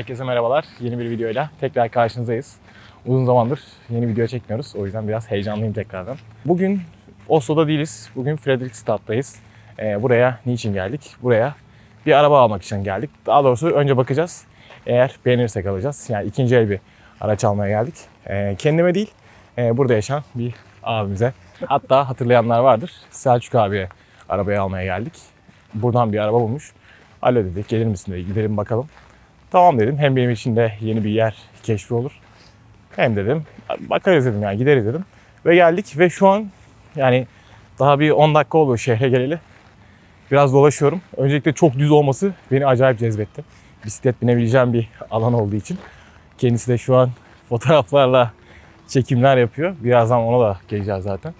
Herkese merhabalar. Yeni bir videoyla tekrar karşınızdayız. Uzun zamandır yeni video çekmiyoruz. O yüzden biraz heyecanlıyım tekrardan. Bugün Oslo'da değiliz. Bugün Fredrikstad'dayız. Ee, buraya niçin geldik? Buraya bir araba almak için geldik. Daha doğrusu önce bakacağız. Eğer beğenirsek alacağız. Yani ikinci el bir araç almaya geldik. Ee, kendime değil, e, burada yaşayan bir abimize. Hatta hatırlayanlar vardır. Selçuk abiye arabayı almaya geldik. Buradan bir araba bulmuş. Alo dedik gelir misin dedi gidelim bakalım. Tamam dedim hem benim için de yeni bir yer keşfi olur. Hem dedim bakarız dedim yani gideriz dedim. Ve geldik ve şu an yani daha bir 10 dakika oldu şehre geleli. Biraz dolaşıyorum. Öncelikle çok düz olması beni acayip cezbetti. Bisiklet binebileceğim bir alan olduğu için. Kendisi de şu an fotoğraflarla çekimler yapıyor. Birazdan ona da geleceğiz zaten.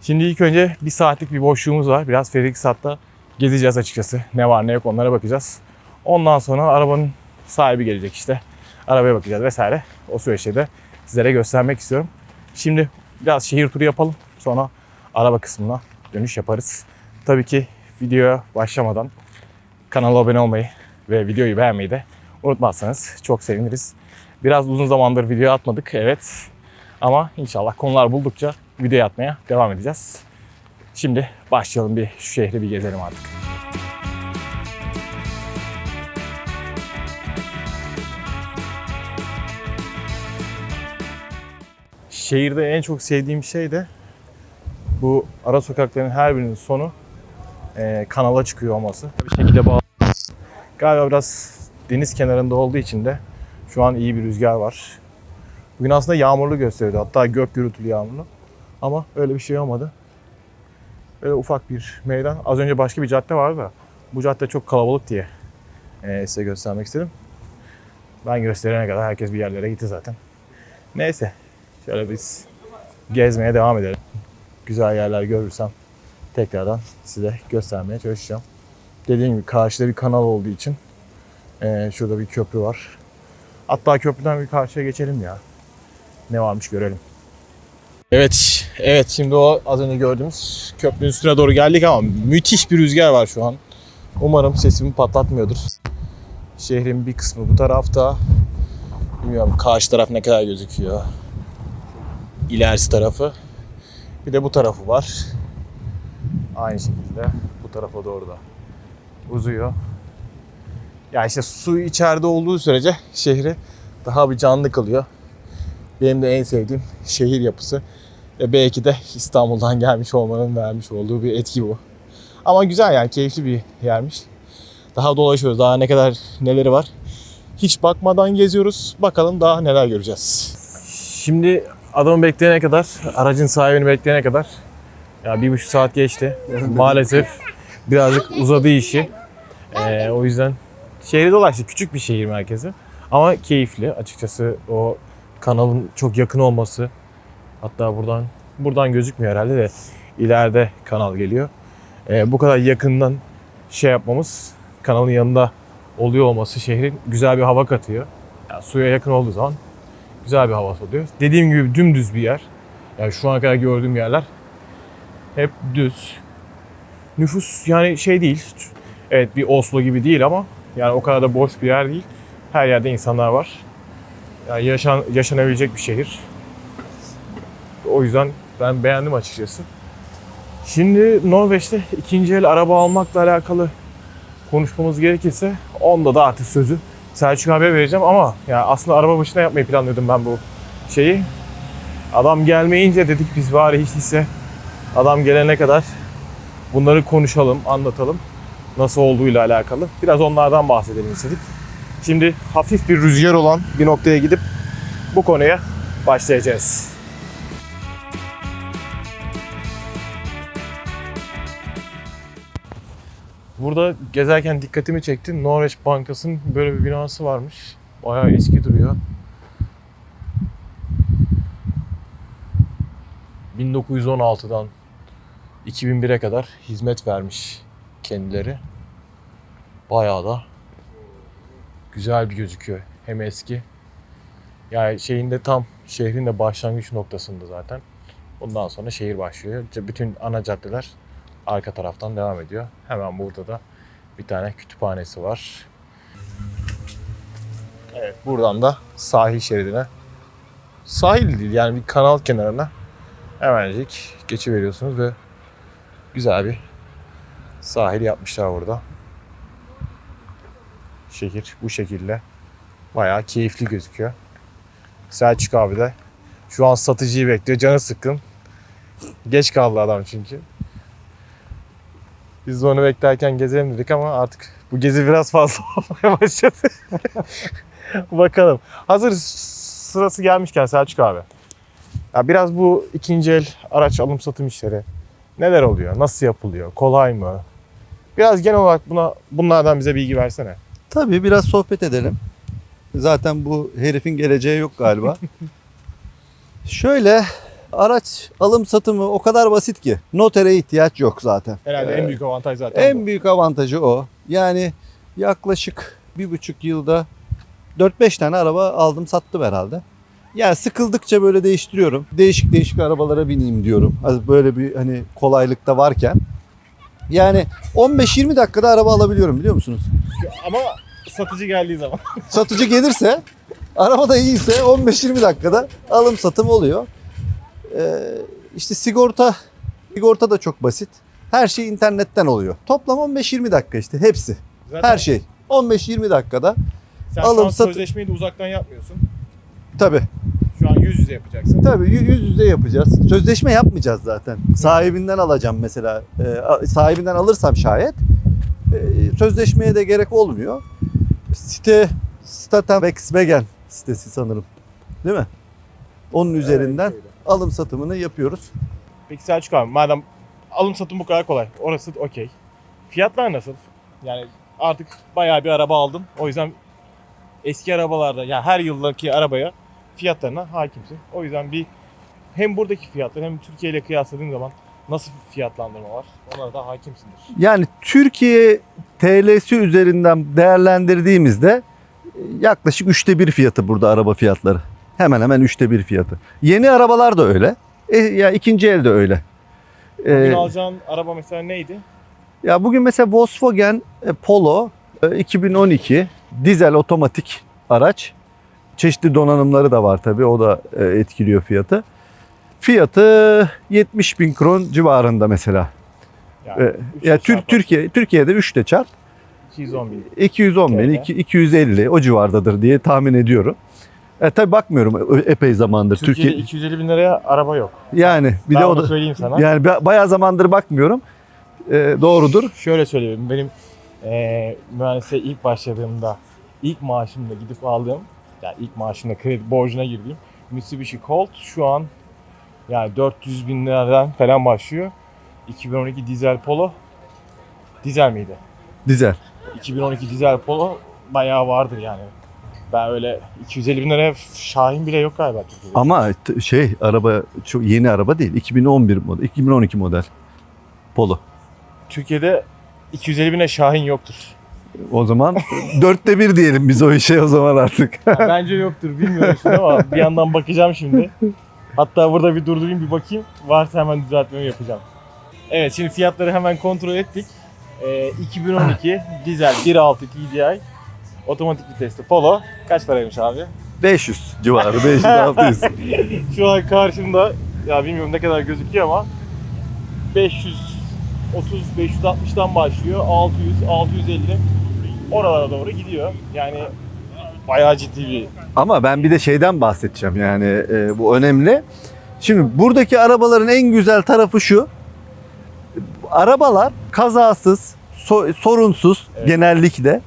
Şimdi ilk önce bir saatlik bir boşluğumuz var. Biraz Fredrikstad'da gezeceğiz açıkçası. Ne var ne yok onlara bakacağız. Ondan sonra arabanın sahibi gelecek işte. Arabaya bakacağız vesaire. O süreçte de sizlere göstermek istiyorum. Şimdi biraz şehir turu yapalım. Sonra araba kısmına dönüş yaparız. Tabii ki videoya başlamadan kanala abone olmayı ve videoyu beğenmeyi de unutmazsanız çok seviniriz. Biraz uzun zamandır video atmadık evet. Ama inşallah konular buldukça video atmaya devam edeceğiz. Şimdi başlayalım bir şu şehri bir gezelim artık. Şehirde en çok sevdiğim şey de bu ara sokakların her birinin sonu e, kanala çıkıyor olması. Bir şekilde bağlı. Galiba biraz deniz kenarında olduğu için de şu an iyi bir rüzgar var. Bugün aslında yağmurlu gösteriyordu. Hatta gök gürültülü yağmurlu. Ama öyle bir şey olmadı. Böyle ufak bir meydan. Az önce başka bir cadde vardı da bu cadde çok kalabalık diye e, size göstermek istedim. Ben gösterene kadar herkes bir yerlere gitti zaten. Neyse. Şöyle biz gezmeye devam edelim. Güzel yerler görürsem tekrardan size göstermeye çalışacağım. Dediğim gibi karşıda bir kanal olduğu için e, şurada bir köprü var. Hatta köprüden bir karşıya geçelim ya. Ne varmış görelim. Evet, evet şimdi o az önce gördüğümüz köprünün üstüne doğru geldik ama müthiş bir rüzgar var şu an. Umarım sesimi patlatmıyordur. Şehrin bir kısmı bu tarafta. Bilmiyorum karşı taraf ne kadar gözüküyor. İlerisi tarafı. Bir de bu tarafı var. Aynı şekilde bu tarafa doğru da uzuyor. Ya işte su içeride olduğu sürece şehri daha bir canlı kalıyor. Benim de en sevdiğim şehir yapısı. Ve belki de İstanbul'dan gelmiş olmanın vermiş olduğu bir etki bu. Ama güzel yani keyifli bir yermiş. Daha dolaşıyoruz. Daha ne kadar neleri var. Hiç bakmadan geziyoruz. Bakalım daha neler göreceğiz. Şimdi adamı bekleyene kadar, aracın sahibini bekleyene kadar ya bir buçuk saat geçti. Maalesef birazcık uzadı işi. Ee, o yüzden şehri dolaştık. Küçük bir şehir merkezi. Ama keyifli. Açıkçası o kanalın çok yakın olması. Hatta buradan buradan gözükmüyor herhalde de ileride kanal geliyor. Ee, bu kadar yakından şey yapmamız kanalın yanında oluyor olması şehrin güzel bir hava katıyor. Yani suya yakın olduğu zaman güzel bir havası oluyor. Dediğim gibi dümdüz bir yer. Yani şu ana kadar gördüğüm yerler hep düz. Nüfus yani şey değil. Evet bir Oslo gibi değil ama yani o kadar da boş bir yer değil. Her yerde insanlar var. Yani yaşan, yaşanabilecek bir şehir. O yüzden ben beğendim açıkçası. Şimdi Norveç'te ikinci el araba almakla alakalı konuşmamız gerekirse onda da artık sözü Selçuk abiye vereceğim ama ya aslında araba başına yapmayı planlıyordum ben bu şeyi. Adam gelmeyince dedik biz bari hiç değilse adam gelene kadar bunları konuşalım, anlatalım. Nasıl olduğuyla alakalı. Biraz onlardan bahsedelim istedik. Şimdi hafif bir rüzgar olan bir noktaya gidip bu konuya başlayacağız. Burada gezerken dikkatimi çekti. Norveç Bankası'nın böyle bir binası varmış. Bayağı eski duruyor. 1916'dan 2001'e kadar hizmet vermiş kendileri. Bayağı da güzel bir gözüküyor. Hem eski. Yani şeyinde tam şehrin de başlangıç noktasında zaten. Bundan sonra şehir başlıyor. Bütün ana caddeler arka taraftan devam ediyor. Hemen burada da bir tane kütüphanesi var. Evet buradan da sahil şeridine. Sahil değil yani bir kanal kenarına hemencik geçiveriyorsunuz ve güzel bir sahil yapmışlar burada. Şehir bu şekilde. Bayağı keyifli gözüküyor. Selçuk abi de şu an satıcıyı bekliyor. Canı sıkkın. Geç kaldı adam çünkü. Biz de onu beklerken gezelim dedik ama artık bu gezi biraz fazla olmaya başladı. Bakalım. Hazır sırası gelmişken Selçuk abi. Ya biraz bu ikinci el araç alım satım işleri neler oluyor? Nasıl yapılıyor? Kolay mı? Biraz genel olarak buna bunlardan bize bilgi versene. Tabii biraz sohbet edelim. Zaten bu herifin geleceği yok galiba. Şöyle araç alım satımı o kadar basit ki notere ihtiyaç yok zaten. Herhalde Ee, en büyük avantaj zaten En bu. büyük avantajı o. Yani yaklaşık bir buçuk yılda 4-5 tane araba aldım sattım herhalde. Yani sıkıldıkça böyle değiştiriyorum. Değişik değişik arabalara bineyim diyorum. Böyle bir hani kolaylık da varken. Yani 15-20 dakikada araba alabiliyorum biliyor musunuz? Ama satıcı geldiği zaman. Satıcı gelirse, araba da iyiyse 15-20 dakikada alım satım oluyor. Ee, işte sigorta, sigorta da çok basit. Her şey internetten oluyor. Toplam 15-20 dakika işte hepsi. Zaten Her şey. 15-20 dakikada. Sen alım şu an sözleşmeyi de uzaktan yapmıyorsun. Tabii. Şu an yüz yüze yapacaksın. Tabii yü- yüz yüze yapacağız. Sözleşme yapmayacağız zaten. Sahibinden alacağım mesela. Ee, a- sahibinden alırsam şayet e, sözleşmeye de gerek olmuyor. Site Staten Wegen sitesi sanırım. Değil mi? Onun üzerinden öyle. Alım satımını yapıyoruz. Peki Selçuk abi madem alım satım bu kadar kolay. Orası okey. Fiyatlar nasıl? Yani artık bayağı bir araba aldın. O yüzden eski arabalarda yani her yıldaki arabaya fiyatlarına hakimsin. O yüzden bir hem buradaki fiyatlar hem Türkiye ile kıyasladığın zaman nasıl fiyatlandırma var? Onlara da hakimsindir. Yani Türkiye TL'si üzerinden değerlendirdiğimizde e, yaklaşık üçte bir fiyatı burada araba fiyatları. Hemen hemen üçte bir fiyatı. Yeni arabalar da öyle. E, ya ikinci el de öyle. Bugün Ee, alacağın araba mesela neydi? Ya bugün mesela Volkswagen e, Polo e, 2012 dizel otomatik araç. Çeşitli donanımları da var tabii. O da e, etkiliyor fiyatı. Fiyatı 70 bin kron civarında mesela. Yani E, üç Ya çarpı Tür- Türkiye Türkiye'de 3'te çarp 210 bin. 210 bin, iki- 250 o civardadır diye tahmin ediyorum. E, tabii bakmıyorum e- epey zamandır Türkiye'de Türkiye. 250 bin liraya araba yok. Yani bir ben de o da söyleyeyim sana. yani ba- bayağı zamandır bakmıyorum. E, doğrudur. Şöyle söyleyeyim. Benim eee mühendisliğe ilk başladığımda ilk maaşımda gidip aldığım yani ilk maaşımda kredi borcuna girdiğim Mitsubishi Colt şu an yani 400 bin liradan falan başlıyor. 2012 dizel Polo dizel miydi? Dizel. 2012 dizel Polo bayağı vardır yani. Ben öyle 250 bin liraya Şahin bile yok galiba Türkiye'de. Ama şey araba çok yeni araba değil. 2011 model, 2012 model. Polo. Türkiye'de 250 bine Şahin yoktur. O zaman dörtte bir diyelim biz o işe o zaman artık. Ya bence yoktur bilmiyorum şimdi ama bir yandan bakacağım şimdi. Hatta burada bir durdurayım bir bakayım. Varsa hemen düzeltmemi yapacağım. Evet şimdi fiyatları hemen kontrol ettik. Ee, 2012 dizel 1.6 TDI otomatik vitesli Polo kaç paraymış abi? 500 civarı, 500-600. Şu an karşımda ya bilmiyorum ne kadar gözüküyor ama 530 560'dan başlıyor. 600 650 oralara doğru gidiyor. Yani bayağı ciddi bir Ama ben bir de şeyden bahsedeceğim yani e, bu önemli. Şimdi buradaki arabaların en güzel tarafı şu. Arabalar kazasız, so- sorunsuz Evet. genellikle.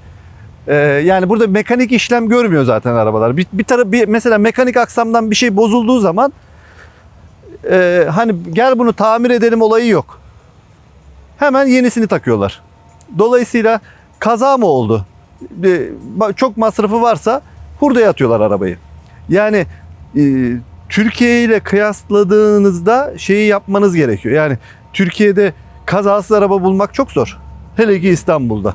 E, yani burada mekanik işlem görmüyor zaten arabalar. Bir, bir taraf bir mesela mekanik aksamdan bir şey bozulduğu zaman e, hani gel bunu tamir edelim olayı yok. Hemen yenisini takıyorlar. Dolayısıyla kaza mı oldu? Ba- çok masrafı varsa hurdaya atıyorlar arabayı. Yani e, Türkiye ile kıyasladığınızda şeyi yapmanız gerekiyor. Yani Türkiye'de kazasız araba bulmak çok zor. Hele ki İstanbul'da.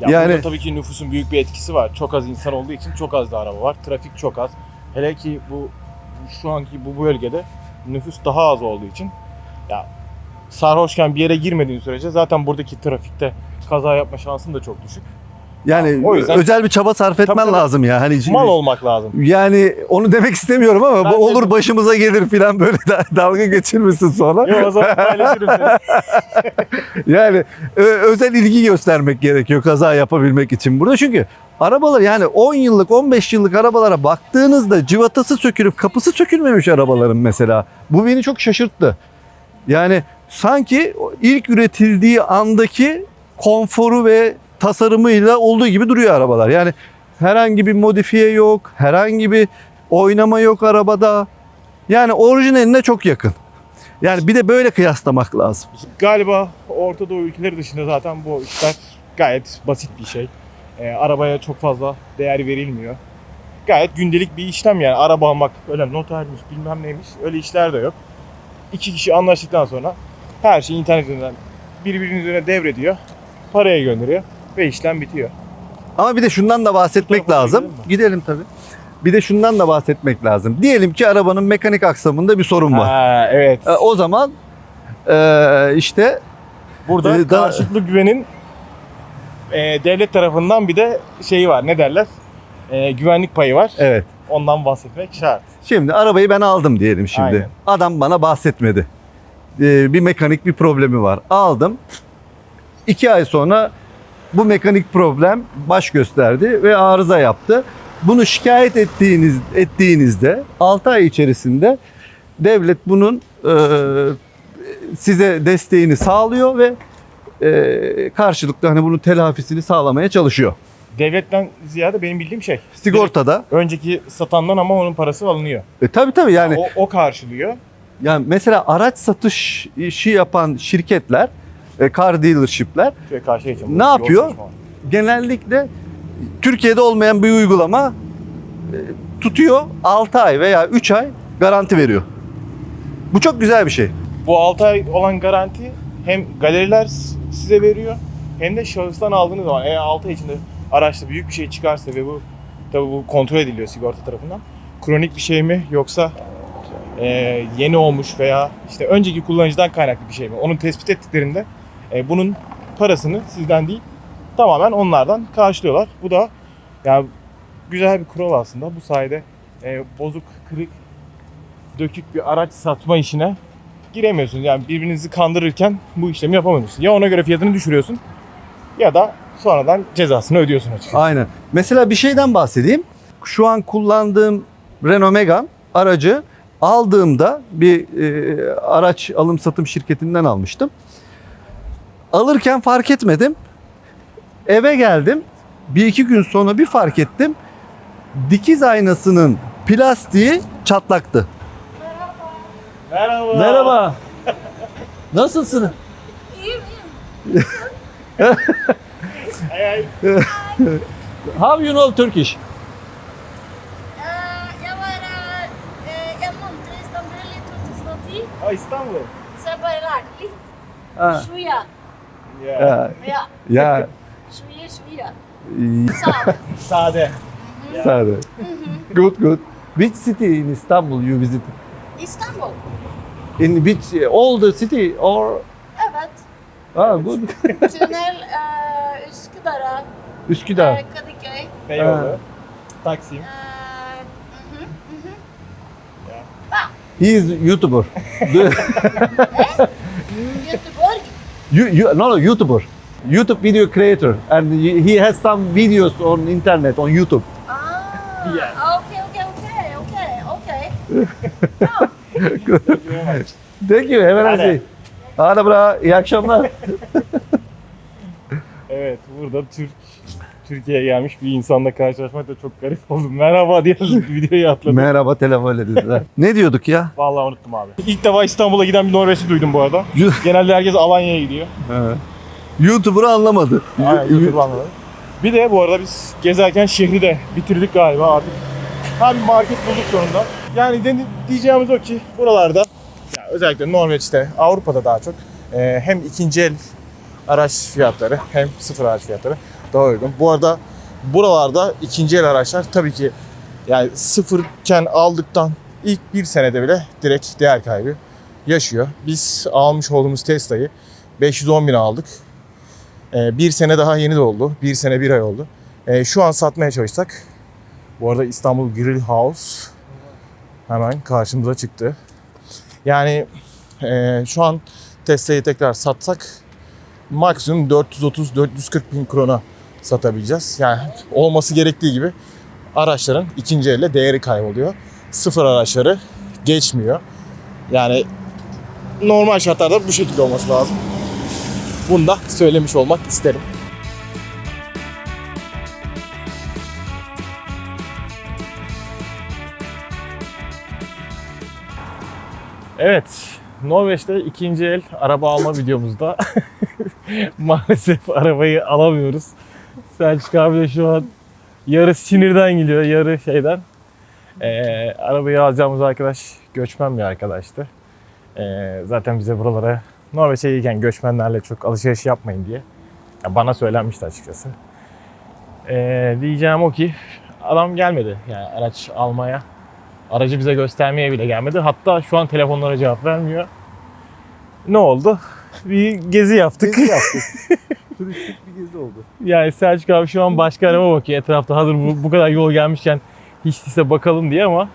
Ya Yani- burada tabii ki nüfusun büyük bir etkisi var. Çok az insan olduğu için çok az da araba var. Trafik çok az. Hele ki bu şu anki bu bölgede nüfus daha az olduğu için ya sarhoşken bir yere girmediğin sürece zaten buradaki trafikte kaza yapma şansın da çok düşük. Yani O yüzden- özel bir çaba sarf etmen Tabii, lazım ya. Hani Mal olmak lazım. Yani onu demek istemiyorum ama bu olur başımıza gelir falan böyle da- dalga geçirmesin sonra. Yok o zaman paylaşırım seni. Yani ö- özel ilgi göstermek gerekiyor kaza yapabilmek için burada. Çünkü arabalar yani 10 yıllık 15 yıllık arabalara baktığınızda civatası sökülüp kapısı sökülmemiş arabaların mesela. Bu beni çok şaşırttı. Yani sanki ilk üretildiği andaki konforu ve tasarımıyla olduğu gibi duruyor arabalar. Yani herhangi bir modifiye yok, herhangi bir oynama yok arabada. Yani orijinaline çok yakın. Yani bir de böyle kıyaslamak lazım. Galiba Orta Doğu ülkeleri dışında zaten bu işler gayet basit bir şey. Ee, arabaya çok fazla değer verilmiyor. Gayet gündelik bir işlem yani. Araba almak öyle notermiş bilmem neymiş öyle işler de yok. İki kişi anlaştıktan sonra her şey internet üzerinden birbirinin üzerine devrediyor. Paraya gönderiyor ve işlem bitiyor. Ama bir de şundan da bahsetmek Bu tarafa lazım. gidelim? Gidelim tabii. Bir de şundan da bahsetmek lazım. Diyelim ki arabanın mekanik aksamında bir sorun var. Ha, evet. E, o zaman e, işte Burada da- karşılıklı güvenin e, devlet tarafından bir de şeyi var ne derler? E, güvenlik payı var. evet. Ondan bahsetmek şart. Şimdi arabayı ben aldım diyelim şimdi. Aynen. Adam bana bahsetmedi. E, bir mekanik bir problemi var. Aldım. İki ay sonra bu mekanik problem baş gösterdi ve arıza yaptı. Bunu şikayet ettiğiniz ettiğinizde 6 ay içerisinde devlet bunun e, size desteğini sağlıyor ve e, karşılıklı hani bunun telafisini sağlamaya çalışıyor. Devletten ziyade benim bildiğim şey. Sigortada. Önceki satandan ama onun parası alınıyor. E, tabii tabii yani o, o karşılıyor. yani mesela araç satış işi yapan şirketler, e, car dealership'ler karşıya geçelim. Ne yapıyor? genellikle Türkiye'de olmayan bir uygulama e, tutuyor 6 ay veya 3 ay garanti veriyor. Bu çok güzel bir şey. Bu 6 ay olan garanti hem galeriler s- size veriyor hem de şahıstan aldığınız zaman eğer 6 ay içinde araçta büyük bir şey çıkarsa ve bu tabii bu kontrol ediliyor sigorta tarafından. Kronik bir şey mi yoksa e, yeni olmuş veya işte önceki kullanıcıdan kaynaklı bir şey mi? Onu tespit ettiklerinde e, bunun parasını sizden değil tamamen onlardan karşılıyorlar. Bu da yani güzel bir kural aslında. Bu sayede e, bozuk, kırık, dökük bir araç satma işine giremiyorsunuz. Yani birbirinizi kandırırken bu işlemi yapamıyorsun. Ya ona göre fiyatını düşürüyorsun ya da sonradan cezasını ödüyorsun açıkçası. Aynen. Mesela bir şeyden bahsedeyim. Şu an kullandığım Renault Megane aracı aldığımda bir e, araç alım satım şirketinden almıştım. Alırken fark etmedim. Eve geldim. Bir iki gün sonra bir fark ettim. Dikiz aynasının plastiği çatlaktı. Merhaba. Merhaba. Nasılsın? İyiyim iyiyim. How you know Turkish? Istanbul i 2010. Aa, İstanbul. Så jag började lära lite. Ha, Şuya. Ya. Ja, ya şuya şuya. Sağ. Sade. Sade. Good good. Which city in Istanbul you visited? İstanbul. In which all the city or Evet. ah good. Tünel e, Üsküdar'a, Üsküdar. e, Kadıköy. Beyoğlu. Taksim. E, mhm. He is YouTuber. Göteborg. you, you, no, no, YouTuber. YouTube video creator and he has some videos on internet on YouTube. Ah, Yeah. okej, okej, okej, okej, okej. Thank you. Have a nice Hadi. day. Hadi bra. İyi akşamlar. Evet burada Türk Türkiye'ye gelmiş bir insanla karşılaşmak da çok garip oldu. Merhaba diye videoyu atladım. Merhaba telefon dediler. ne diyorduk ya? Vallahi unuttum abi. İlk defa İstanbul'a giden bir Norveçli duydum bu arada. Genelde herkes Alanya'ya gidiyor. YouTuber'ı anlamadı. Aynen, YouTube'u anladım. Bir de bu arada biz gezerken şehri de bitirdik galiba artık. Hem bir market bulduk sonunda. Yani de- diyeceğimiz o ki buralarda ya özellikle Norveç'te, Avrupa'da daha çok e, hem ikinci el araç fiyatları hem sıfır araç fiyatları daha uygun. Bu arada buralarda ikinci el araçlar tabii ki yani sıfırken aldıktan ilk bir senede bile direkt değer kaybı yaşıyor. Biz almış olduğumuz Tesla'yı 510 bin aldık. Ee, bir sene daha yeni doldu. Bir sene bir ay oldu. Ee, şu an satmaya çalışsak. Bu arada İstanbul Grill House hemen karşımıza çıktı. Yani e, şu an Tesla'yı tekrar satsak maksimum 430-440 bin krona satabileceğiz. Yani olması gerektiği gibi araçların ikinci elle değeri kayboluyor. Sıfır araçları geçmiyor. Yani normal şartlarda bu şekilde olması lazım. Bunu da söylemiş olmak isterim. Evet, Norveç'te ikinci el araba alma videomuzda maalesef arabayı alamıyoruz. Selçuk abi de şu an yarı sinirden geliyor, yarı şeyden. Ee, arabayı alacağımız arkadaş göçmen bir arkadaştı. Ee, zaten bize buralara Norveç'e gelirken göçmenlerle çok alışveriş yapmayın diye. Ya bana söylenmişti açıkçası. Ee, diyeceğim o ki adam gelmedi yani araç almaya. Aracı bize göstermeye bile gelmedi. Hatta şu an telefonlara cevap vermiyor. Ne oldu? Bir gezi yaptık. Gezi yaptık. Turistik bir gezi oldu. Yani Selçuk abi şu an başka araba bakıyor etrafta hazır bu, bu kadar yol gelmişken hiç değilse bakalım diye ama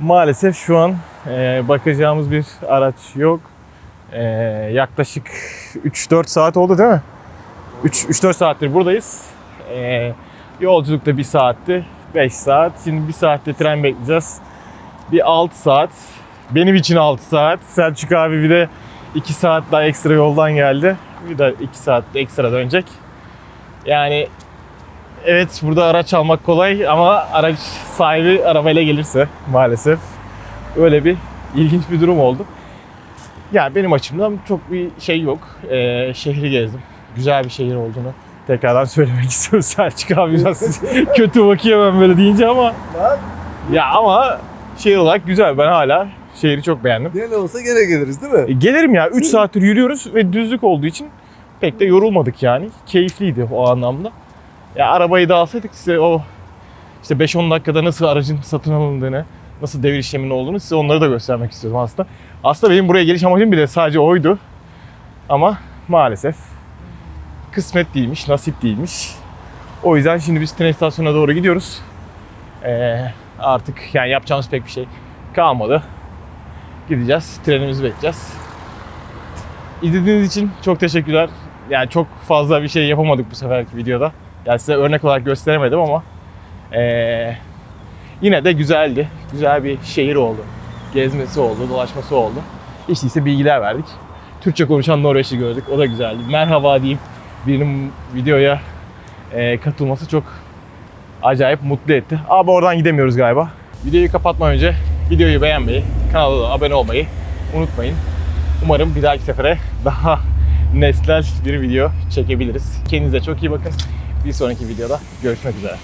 maalesef şu an e, bakacağımız bir araç yok. E, yaklaşık 3-4 saat oldu değil mi? 3-4 saattir buradayız. E, yolculukta 1 saatti. 5 saat. Şimdi 1 saatte tren bekleyeceğiz. Bir 6 saat. Benim için 6 saat. Selçuk abi bir de 2 saat daha ekstra yoldan geldi. Bir de 2 saat ekstra dönecek. Yani evet burada araç almak kolay ama araç sahibi arabayla gelirse maalesef öyle bir ilginç bir durum oldu. Yani benim açımdan çok bir şey yok. Ee, şehri gezdim. Güzel bir şehir olduğunu tekrardan söylemek istiyorum. Selçuk abi biraz kötü bakıyor ben böyle deyince ama ya ama şehir olarak güzel. Ben hala şehri çok beğendim. Ne olsa gene geliriz değil mi? E, Gelirim ya 3 saattir yürüyoruz ve düzlük olduğu için pek de yorulmadık yani. Keyifliydi o anlamda. Ya arabayı da alsaydık size o işte 5-10 dakikada nasıl aracın satın alındığını, nasıl devir işleminin olduğunu size onları da göstermek istiyordum aslında. Aslında benim buraya geliş amacım bile sadece oydu. Ama maalesef kısmet değilmiş, nasip değilmiş. O yüzden şimdi biz tren istasyonuna doğru gidiyoruz. Ee, artık yani yapacağımız pek bir şey kalmadı. Gideceğiz, trenimizi bekleyeceğiz. İzlediğiniz için çok teşekkürler. Yani çok fazla bir şey yapamadık bu seferki videoda. Yani size örnek olarak gösteremedim ama eee, yine de güzeldi. Güzel bir şehir oldu. Gezmesi oldu, dolaşması oldu. Hiç değilse bilgiler verdik. Türkçe konuşan Norveçli gördük. O da güzeldi. Merhaba deyip birinin videoya eee, katılması çok acayip mutlu etti. Abi oradan gidemiyoruz galiba. Videoyu kapatmadan önce videoyu beğenmeyi, kanala abone olmayı unutmayın. Umarım bir dahaki sefere daha nesnel bir video çekebiliriz. Kendinize çok iyi bakın. Bir sonraki videoda görüşmek üzere.